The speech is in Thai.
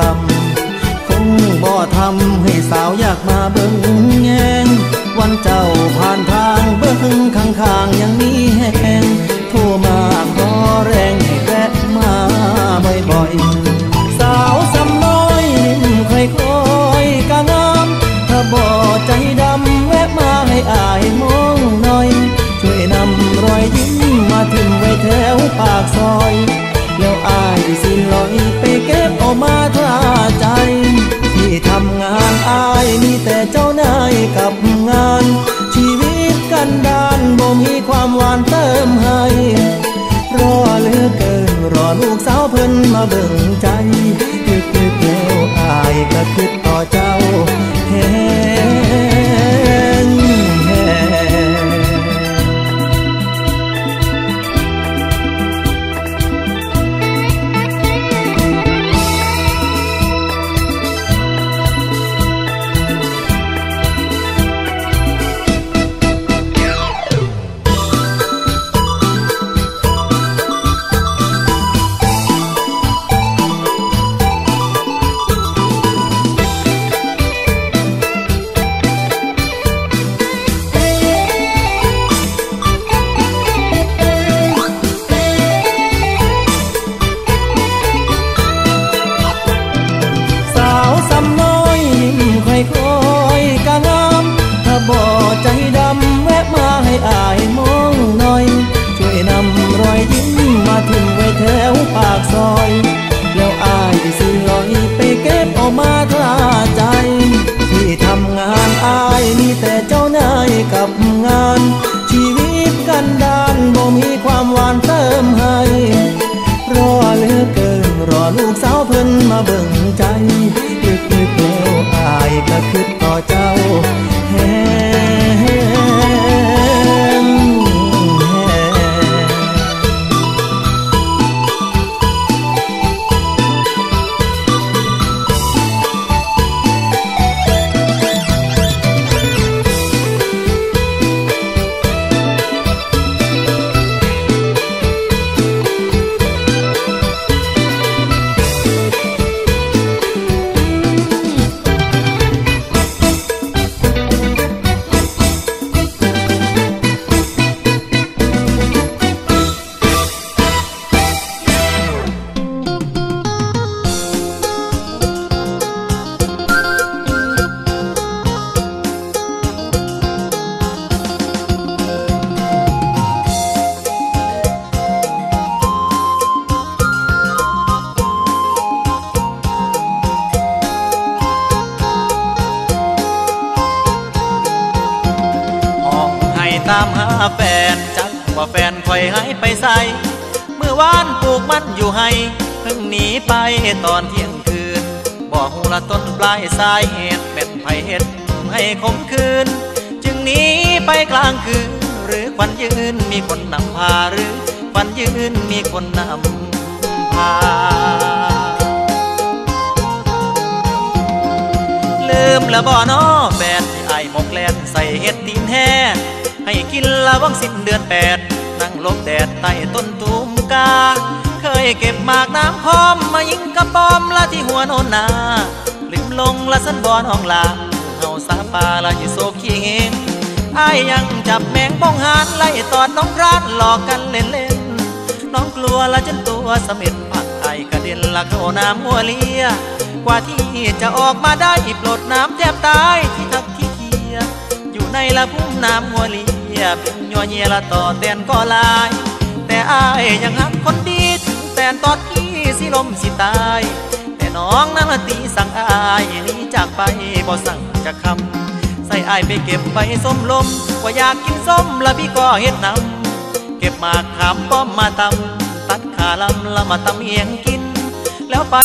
ต่ำคงบ่ทำให้สาวอยากมาเบิ่งแงงวันเจ้าผ่านทางเบิ่งข้างๆยัง นดานบ่มีความหวานเติมให้รอเหลือเกินรอลูกสาวเพิ่นมาเบิ่งใจลึกลึกๆแล้วอายก็คิดต่อเจ้าามหาแฟนจักว่าแฟนคอยให้ไปใส่เมื่อวานปลูกมันอยู่ให้เพิ่งหนีไปตอนเที่ยงคืน บอกหูละต้นปลายสายเหตุเป็นไผเหตุให้คมคืน จึงหนีไปกลางคืน หรือควันยืนมีคนนำพาหรือควันยืนมีคนนำพาลืมละบ่อนอแฟนที่ไอหมกแลนใส่เห็ดตีนแห ให้กินละวังสิ้นเดือนแปดนั่งลบแดดใต้ต้นตูมกา เคยเก็บหมากน้ำพร้อม มายิงกระป๋อมละที่หัวโนนนาลืมลงละสันบอนห้องลาเฮาสาปาละอยู่โซขี้เฮงไอายยังจับแมงป้องหานไล่ตอดน้องพรานหลอกกันเล่นเล่นๆน้องกลัวละจนตัวสม็ดผักไอกระเด็นละเข้าน้ำหัวเลียกว่าที่จะออกมาได้ปลดน้ำแทบตายที่ทักที่เทียอยู่ในละพุ่มน้ำหัวเลีย เป็นยัวเยียละต่อแตนก็ลาย แต่อายยังหักคนดีถึงแตนตอดพี่สิลมสิตาย แต่น้องนั้นละตีสั่งอายนี้จากไปบ่สั่งจะคำใส่อายไปเก็บไปส้มลมว่าอยากกินส้มละพี่ก็เฮ็ดนำเก็บมาขามป้อมมาตำตัดขาลำละมาตำเอียงกินแล้วไป